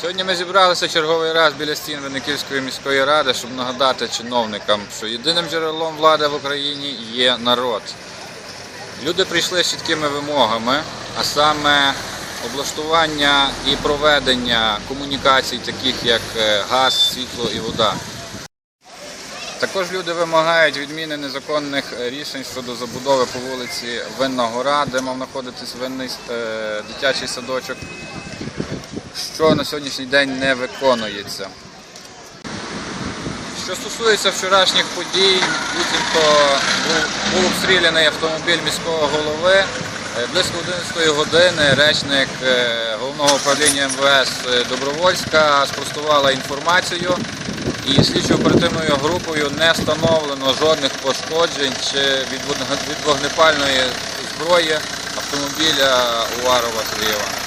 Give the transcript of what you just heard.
Сьогодні ми зібралися черговий раз біля стін Винниківської міської ради, щоб нагадати чиновникам, що єдиним джерелом влади в Україні є народ. Люди прийшли з чіткими вимогами, а саме облаштування і проведення комунікацій, таких як е, газ, світло і вода. Також люди вимагають відміни незаконних рішень щодо забудови по вулиці Винна Гора, де мав знаходитись винний е, дитячий садочок, що на сьогоднішній день не виконується. Що стосується вчорашніх подій, буцімто був, обстріляний автомобіль міського голови. Е, Близько 11 години речник е, головного управління МВС е, Добровольська спростувала інформацію і слідчо-оперативною групою не встановлено жодних пошкоджень чи від вогнепальної зброї автомобіля Уварова Сергія.